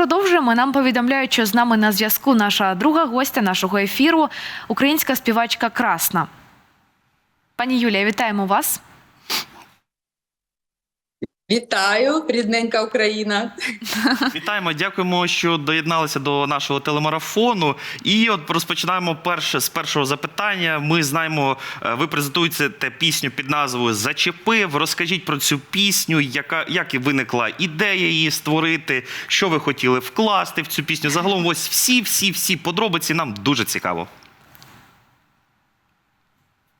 продовжуємо. Нам повідомляють, що з нами на зв'язку наша друга гостя нашого ефіру, українська співачка Красна. Пані Юлія, вітаємо вас. Вітаю, рідненька Україна. Вітаємо, дякуємо, що доєдналися до нашого телемарафону. І от розпочинаємо перше з першого запитання. Ми знаємо, е, ви презентуєте пісню під назвою Зачепив. Розкажіть про цю пісню, яка як і виникла ідея її створити, що ви хотіли вкласти в цю пісню. Загалом, ось всі, всі, всі подробиці нам дуже цікаво.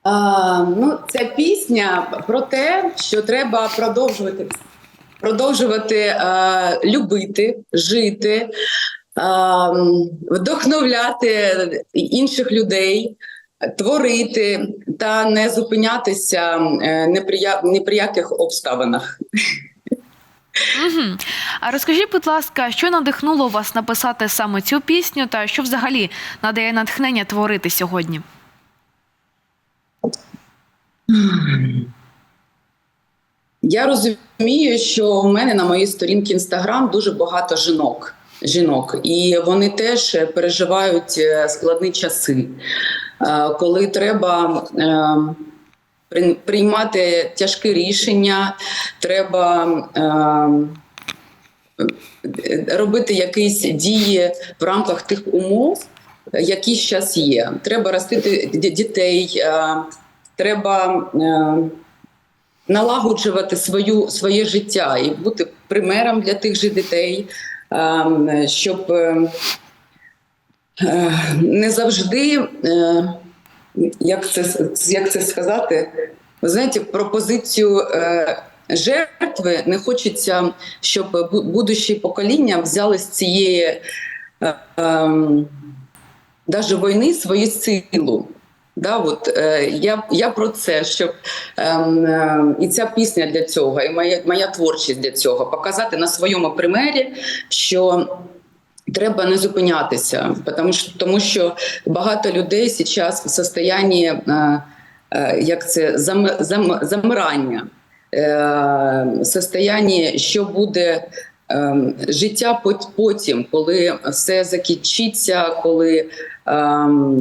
А, ну, ця пісня про те, що треба продовжувати, продовжувати е, любити, жити, е, вдохновляти інших людей, творити та не зупинятися е, ні при я- при яких обставинах. Угу. А розкажіть, будь ласка, що надихнуло вас написати саме цю пісню, та що взагалі надає натхнення творити сьогодні? Я розумію, що в мене на моїй сторінці Інстаграм дуже багато жінок. Жінок, і вони теж переживають е, складні часи, Е, коли треба е, приймати тяжкі рішення, треба робити якісь дії в рамках тих умов, які зараз є. Треба ростити дітей, треба. Налагоджувати свою своє життя і бути примером для тих же дітей, ем, щоб е, е, не завжди, е, як це, як це сказати, ви знаєте, пропозицію жертви не хочеться, щоб бу- будущі покоління взяли з цієї е, ем, війни свою силу. Да, от, е, я, я про це, щоб ем, е, і ця пісня для цього, і моя, моя творчість для цього показати на своєму примері, що треба не зупинятися, тому що, тому що багато людей зараз в состоянні, е, е, як це, зам, зам, замирання, е, состоянні, що буде. ем, Життя пот- потім, коли все закінчиться, коли ем,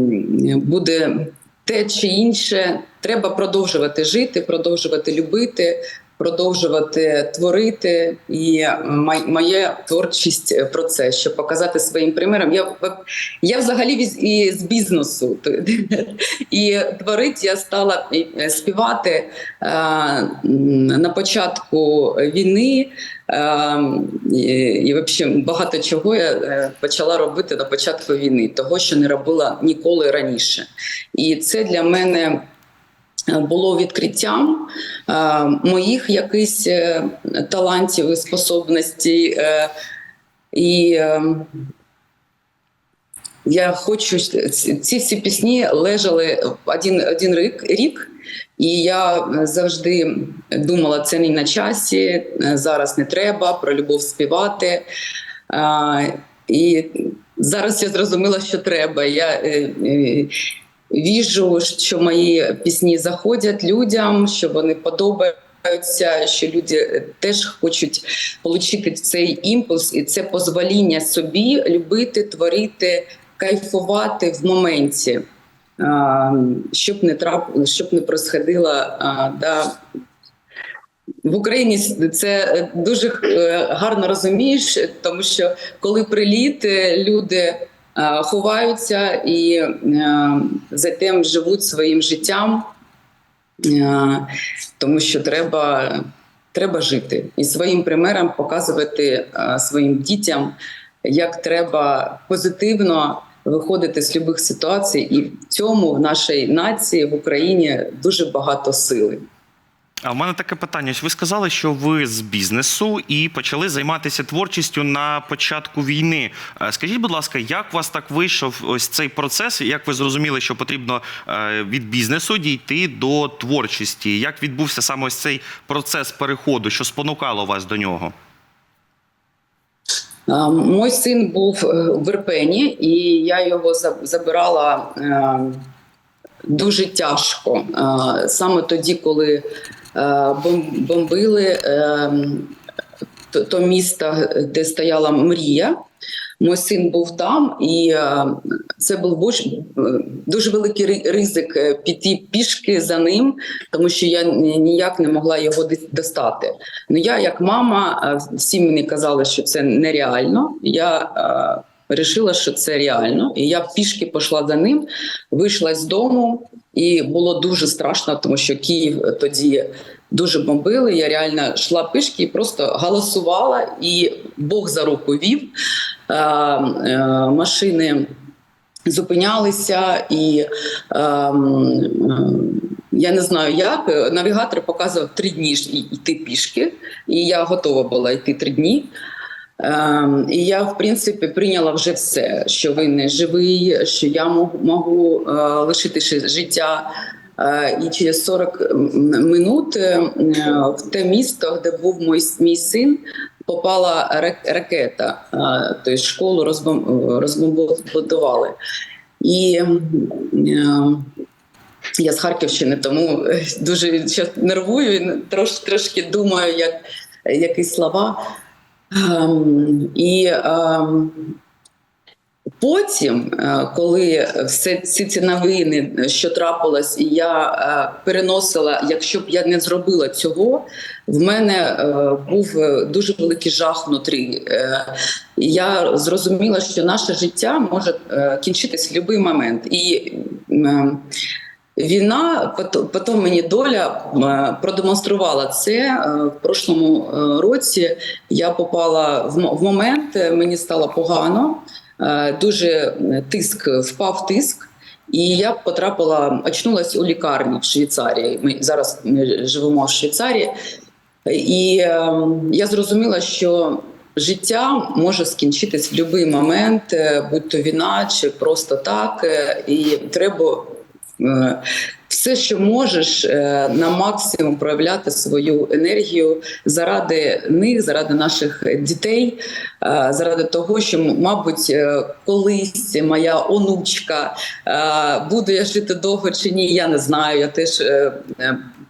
буде те чи інше, треба продовжувати жити, продовжувати любити, продовжувати творити. І моя творчість про це, щоб показати своїм примером. Я, в- я взагалі і з бізнесу. І творити я стала співати е, на початку війни. Е, і, взагалі багато чого я е, почала робити на початку війни, того, що не робила ніколи раніше. І це для мене е, було відкриттям е, моїх якихось е, талантів і способностей. Е, і я хочу ці всі пісні лежали один, один рік, рік, і я завжди думала, це не на часі, зараз не треба про любов співати. І зараз я зрозуміла, що треба. Я віжу, що мої пісні заходять людям, що вони подобаються, що люди теж хочуть отримати цей імпульс і це дозвоління собі любити, творити, кайфувати в моменті. Щоб не трап, щоб не происходило а, да, в Україні це дуже е, гарно розумієш, тому що коли приліт, е, люди е, ховаються і е, затем живуть своїм життям, е, тому що треба, треба жити і своїм примером показувати е, своїм дітям, як треба позитивно виходити з будь-яких ситуацій, і в цьому в нашій нації в Україні дуже багато сили. А в мене таке питання. Ось Ви сказали, що ви з бізнесу і почали займатися творчістю на початку війни. Е, Скажіть, будь ласка, як у вас так вийшов ось цей процес? Як ви зрозуміли, що потрібно е, від бізнесу дійти до творчості? Як відбувся саме ось цей процес переходу, що спонукало вас до нього? Мой син був е, в Ірпені, і я його забирала дуже тяжко. Саме тоді, коли бомбили е, то, то місто, де стояла мрія Мій син був там, і е, це був е, дуже великий ризик е, піти пішки за ним, тому що я ніяк не могла його достати. Ну я, як мама, е, всі мені казали, що це нереально. Я е, вирішила, що це реально, і я пішки пішла за ним, вийшла з дому, і було дуже страшно, тому що Київ тоді дуже бомбили. Я реально йшла пішки і просто голосувала, і Бог за руку вів. Е, е, машини зупинялися, і е, е, я не знаю як. Навігатор показував три дні йти пішки, і я готова була йти три дні. Ем, і я, в принципі, прийняла вже все, що ви не живий, що я можу, е, лишити життя. Е, і через 40 минут е, в те місто, де був мій, мій син, попала ра- ракета. Е, тобто школу розбом- розбомбардували. І я з Харківщини, тому дуже нервую і трош, трошки думаю, як якісь слова. Ем, і ем, потім, е, коли все ці ці новини, що трапилось, я е, переносила, якщо б я не зробила цього, в мене е, був е, дуже великий жах внутрі. Е, я зрозуміла, що наше життя може е, кінчитись в будь-який момент. І е, Війна, пот- потім мені доля е, продемонструвала це Е, в прошлому е, році. Я попала в момент, мені стало погано, дуже тиск впав тиск, і я потрапила, очнулась у лікарні в Швейцарії. Ми зараз живемо в Швейцарії, і е, я зрозуміла, що життя може скінчитись в будь-який момент, будь то війна чи просто так, і треба. Е, Все, що можеш е, на максимум проявляти свою енергію заради них, заради наших дітей, е, заради того, що, мабуть, колись моя онучка буду я жити довго чи ні, я не знаю. Я теж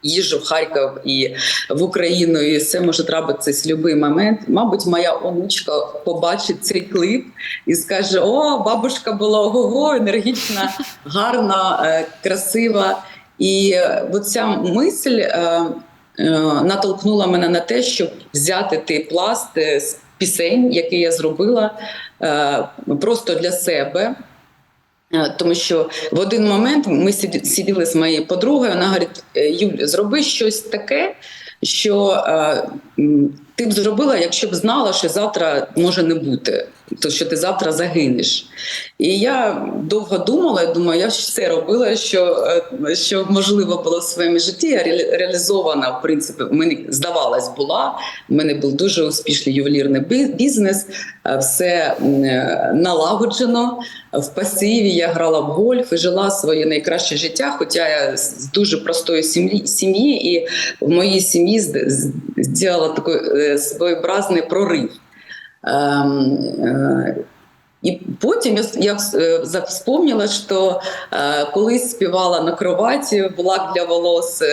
їжджу в Харків і в Україну, і все може трапитися в будь-який момент. Мабуть, моя онучка побачить цей клип і скаже: О, бабушка була ого, енергічна, гарна, е, красива. І е, оця мисль е, натолкнула мене на те, щоб взяти той пласт з пісень, який я зробила просто для себе. Е, Тому що в один момент ми сиді- сиділи з моєю подругою. Вона говорить: «Е, Юль, зроби щось таке, що е, ти б зробила, якщо б знала, що завтра може не бути, то що ти завтра загинеш. І я довго думала, думаю, я все робила, що, е, що можливо було в своєму житті. Я реалізована, в принципі, мені здавалось, була. У мене був дуже успішний ювелірний бізнес, е, все е, налагоджено. В пасиві я грала в гольф і жила своє найкраще життя. Хоча я з дуже простої сім'ї, сім'ї і в моїй сім'ї зробила такий своєобразний прорив. Е, і потім я, я е, вспомнила, що е, колись співала на кроваті, була для волос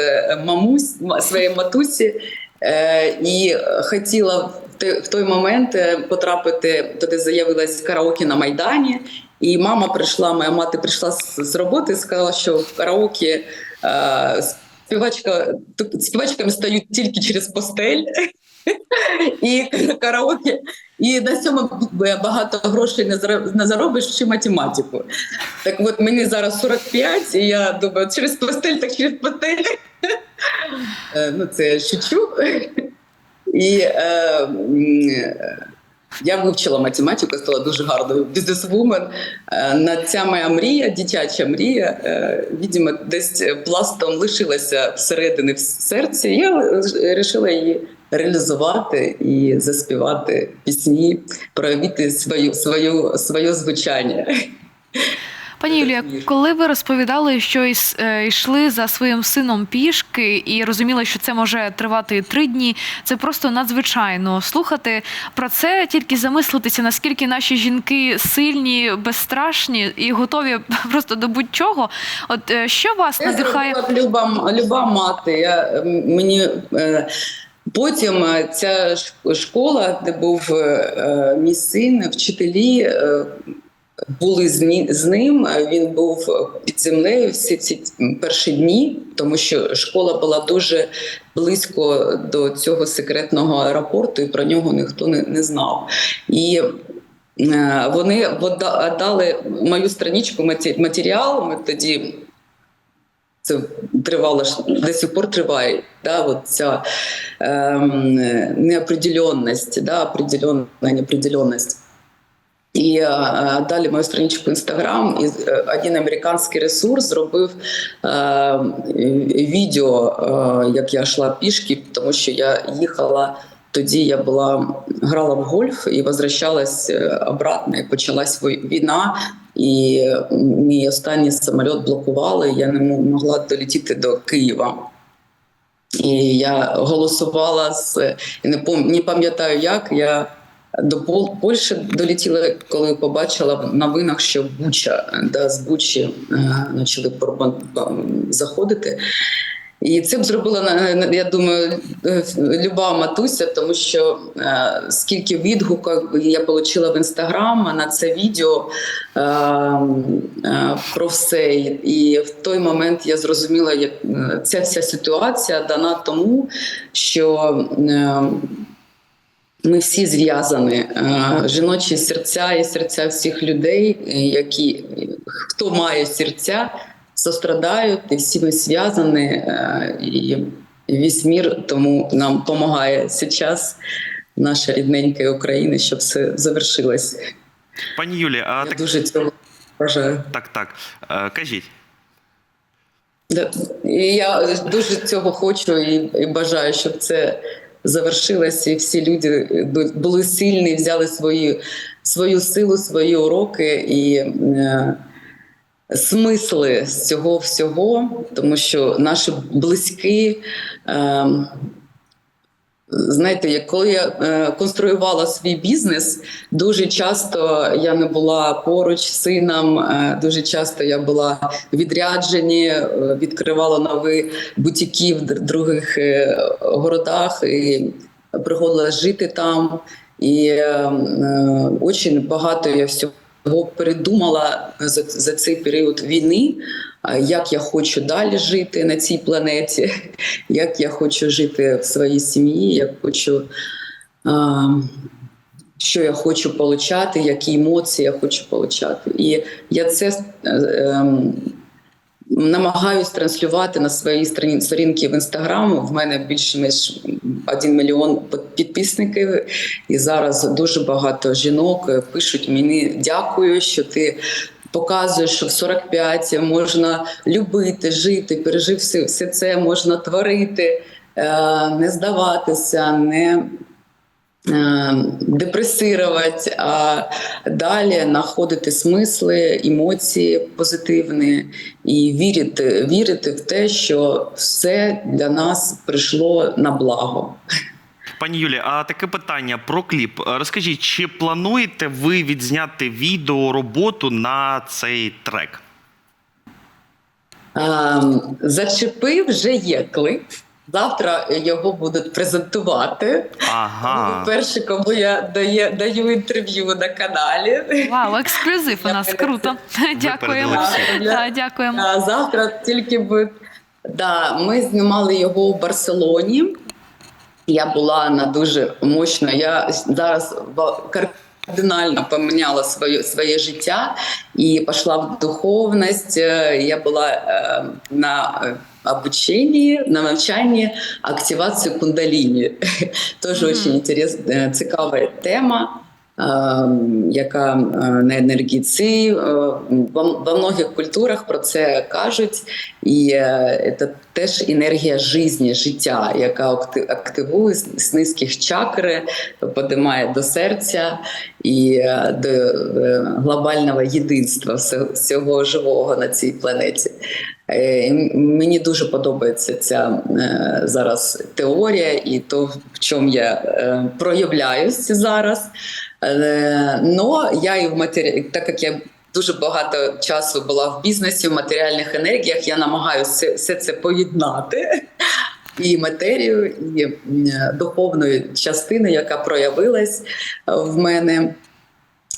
мамусь, своєї матусі, і хотіла в той, момент потрапити, туди заявилась караоке на Майдані. І мама прийшла, моя мати прийшла з, роботи і сказала, що в караоке співачка, співачками стають тільки через постель. І караоке, і на цьому багато грошей не заробиш чи математику. Так от мені зараз 45, і я думаю, через постель, так через постель. Е, Ну, це я шучу. І е, я вивчила математику, стала дуже гарною бізнесвумен. Е, На ця моя мрія, дитяча мрія, е, відомо, десь пластом лишилася всередині в серці. Я вирішила її реалізувати і заспівати пісні, проявити свою, свою, своє звучання. Пані Юлія, коли ви розповідали, що е, йшли за своїм сином пішки і розуміли, що це може тривати три дні, це просто надзвичайно слухати про це, тільки замислитися, наскільки наші жінки сильні, безстрашні і готові просто до будь-чого. От е, що вас Це надихає? люба, люба мати. Я, мені е, Потім е, ця школа, де був е, е, мій син, вчителі були з, ним. Він був під землею всі ці перші дні, тому що школа була дуже близько до цього секретного аеропорту, і про нього ніхто не, знав. І вони дали мою страничку матеріал. Ми тоді це тривало ж до сих пор триває. Да, от ця ем, неопределенность, да, определенна неопределенность. І е, далі мою страничку Інстаграм, і е, один американський ресурс зробив е, відео, е, як я йшла пішки, тому що я їхала. Тоді я була грала в гольф і возвращалась обратно. І почалась війна, і мій останній самоліт блокували. Я не могла долетіти до Києва. І я голосувала з не не пам'ятаю, як я до Польщі долетіла, коли побачила в новинах, що Буча да, з Бучі е, почали заходити. І це б зробила я думаю, е, люба матуся, тому що е, скільки відгуків я отримала в інстаграм на це відео е, про все. І в той момент я зрозуміла, як ця вся ситуація дана тому, що ми всі зв'язані. Жіночі серця і серця всіх людей, які хто має серця, сострадають, і всі ми зв'язані. е, І весь мір тому нам допомагає зараз наша рідненька Україна, щоб все завершилось. Пані Юлі, а Я так, дуже цього бажаю. так, так. Е, Кажіть. Я дуже цього хочу і, і бажаю, щоб це завершилося, і всі люди були сильні, взяли свої, свою силу, свої уроки і е, смисли з цього всього, тому що наші близькі. Е, Знаєте, коли я е, конструювала свій бізнес, дуже часто я не була поруч з сином. Е, дуже часто я була в відрядженні, е, відкривала нові бутіки в других е, городах і приходила жити там. І е, е, дуже багато я всього передумала за, за цей період війни. Як я хочу далі жити на цій планеті, як я хочу жити в своїй сім'ї, як хочу, що я хочу получати, які емоції я хочу получати. І я це е, ем, намагаюсь транслювати на своїй сторін- сторінці в інстаграм. В мене більше ніж 1 мільйон підписників, і зараз дуже багато жінок е, пишуть мені дякую, що ти. Показуєш, що в 45 можна любити, жити, пережив все, все це можна творити, е, не здаватися, не е, депресувати, а далі знаходити смисли, емоції позитивні і вірити, вірити в те, що все для нас прийшло на благо. Пані Юлі, а таке питання про кліп. Розкажіть, чи плануєте ви відзняти відео роботу на цей трек? Ем, Зачепи вже є клип. Завтра його будуть презентувати. Ага. Перший, кому я дає, даю інтерв'ю на каналі. Вау, ексклюзив у нас круто. Дякуємо. Так, дякуємо. А завтра тільки буде. Да, ми знімали його у Барселоні. Я була на дуже мощно. Я зараз в- кардинально поміняла своє, своє життя і пішла в духовність. Е, Я була е, на е, обученні, на навчанні активації кундаліні. Теж дуже е, цікава тема. Е, Яка е, на енергіці во, во многих культурах про це кажуть, і е, це теж енергія житті, життя, яка активує з низьких чакри, підіймає до серця і е, до е, глобального єдинства всього живого на цій планеті. Е, Мені дуже подобається ця е, зараз теорія і то, в чому я е, проявляюся зараз. Е, Но я і в матері... так як я дуже багато часу була в бізнесі, в матеріальних енергіях, я намагаюся все, це поєднати. і матерію, і духовної частини, яка проявилась в мене.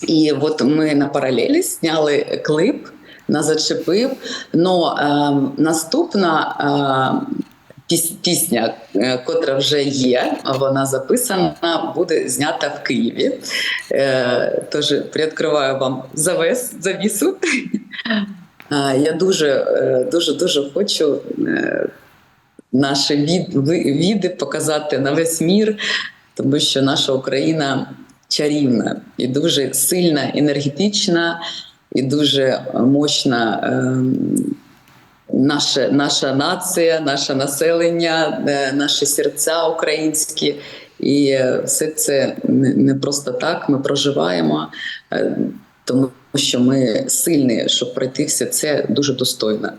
І от ми на паралелі зняли клип на зачепив. Но е, наступна е, пісня, е, котра вже є, вона записана, буде знята в Києві. Е, тож приоткриваю вам завес, завісу. Я дуже, е, дуже, дуже хочу. Наші від, віди показати на весь мір, тому що наша Україна чарівна і дуже сильна, енергетична, і дуже мощна ем, наша, наша нація, наше населення, е, наші серця українські. І е, все це не просто так. Ми проживаємо, е, тому що ми сильні, щоб пройти все це дуже достойно.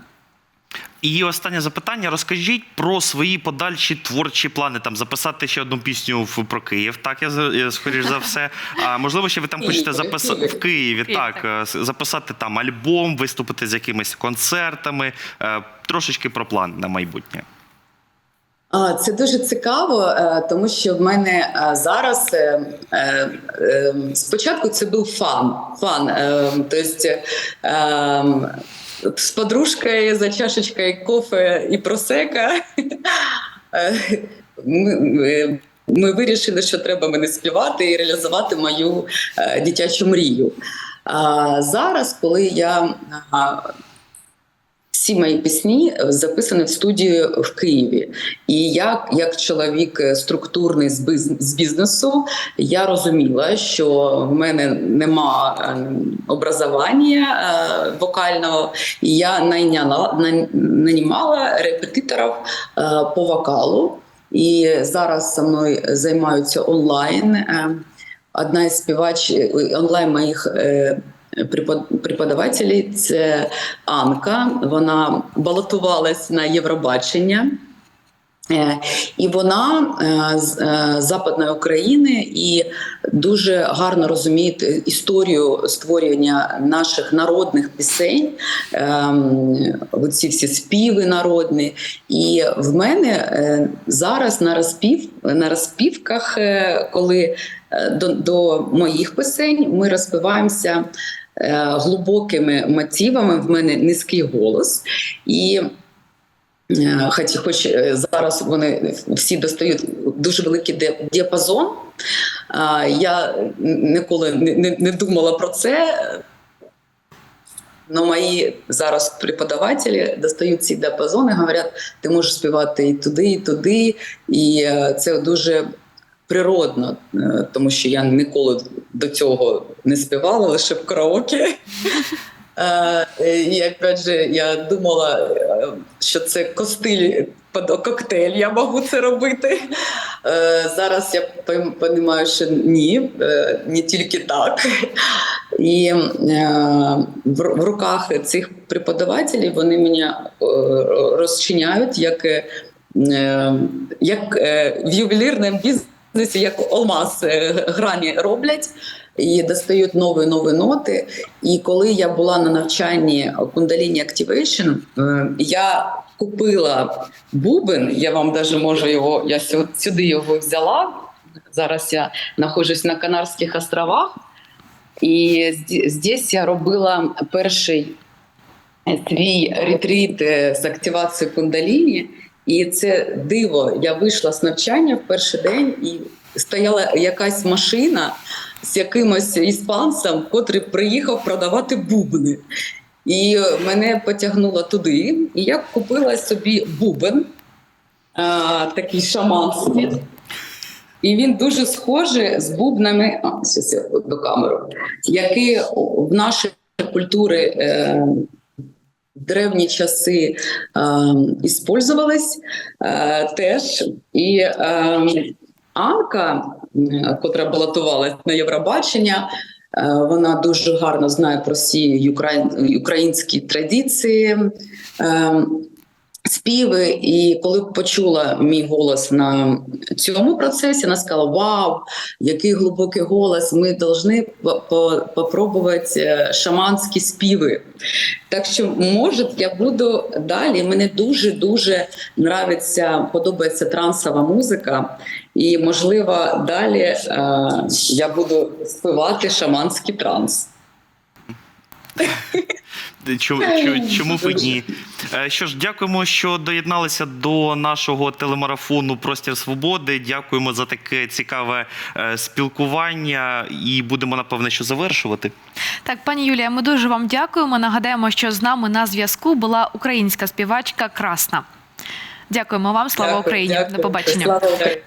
І останнє запитання: розкажіть про свої подальші творчі плани. Там записати ще одну пісню в про Київ. Так, я скоріш за все. А можливо, ще ви там хочете записати в Києві. Так, е, записати там альбом, виступити з якимись концертами. Е, Трошечки про план на майбутнє. Це дуже цікаво, е, тому що в мене зараз спочатку це був фан. фан Тобто з подружкою за чашечкою кофе і просека. Ми, ми- вирішили, що треба мене співати і реалізувати мою е, дитячу мрію. А зараз, коли я всі мої пісні записані в студії в Києві. І я, як чоловік е, структурний з бізнесу, я розуміла, що в мене нема е, образування е, вокального, і я найняла нанімала репетиторів е, по вокалу. І зараз со мною займаються онлайн. Е, Одна із співач е, онлайн моїх е, преподавателей це Анка. Вона балотувалась на Євробачення. Е, І вона е, з е, Западної України і дуже гарно розуміє історію створювання наших народних пісень, ем, оці всі співи народні. І в мене зараз на розпів на розпівках, коли до, до моїх пісень ми розпиваємося глибокими мотивами. В мене низький голос і. Е, Хоч, хоч е, зараз вони всі достають дуже великий діапазон. Я ніколи не, не, думала про це. Но мої зараз преподавателі достають ці діапазони, говорять, ти можеш співати і туди, і туди. І е, це дуже природно, е, тому що я ніколи до цього не співала, лише в караоке. Е, І опять же, я думала, е, що це костиль під коктейль, я можу це робити. Зараз я розумію, що ні, не тільки так. І в руках цих преподавателів вони мене розчиняють як, як в ювелірному бізнесі, як алмаз е, грані роблять і достають нові нові ноти. І коли я була на навчанні Kundalini Activation, е, я купила бубен. Я вам даже можу його, я сюди його взяла. Зараз я знаходжусь на Канарських островах, і здесь я робила перший свій ретріт е, з активації кундаліні. І це диво. Я вийшла з навчання в перший день, і стояла якась машина з якимось іспанцем, котрий приїхав продавати бубни. І мене потягнуло туди, і я купила собі бубен, а, такий шаманський. І він дуже схожий з бубнами, а, щас я до камеру, які в нашій культурі е, древні часи е, іспользувались е, теж. І е, Анка, котра балотувалась на Євробачення, вона дуже гарно знає про всі украї- українські традиції. Е, співи. І коли почула мій голос на цьому процесі, вона сказала: Вау, який глибокий голос! Ми повинні спробувати шаманські співи. Так що, може, я буду далі. Мені дуже дуже нравиться, подобається трансова музика, і можливо, далі е, я буду співати шаманський транс. Чому, б ні? Е, Що ж, дякуємо, що доєдналися до нашого телемарафону Простір Свободи. Дякуємо за таке цікаве е, спілкування і будемо напевне що завершувати. Так, пані Юлія, ми дуже вам дякуємо. Нагадаємо, що з нами на зв'язку була українська співачка Красна. Дякуємо вам. Слава Дякую, Україні! дякую. До побачення. Слава Україні!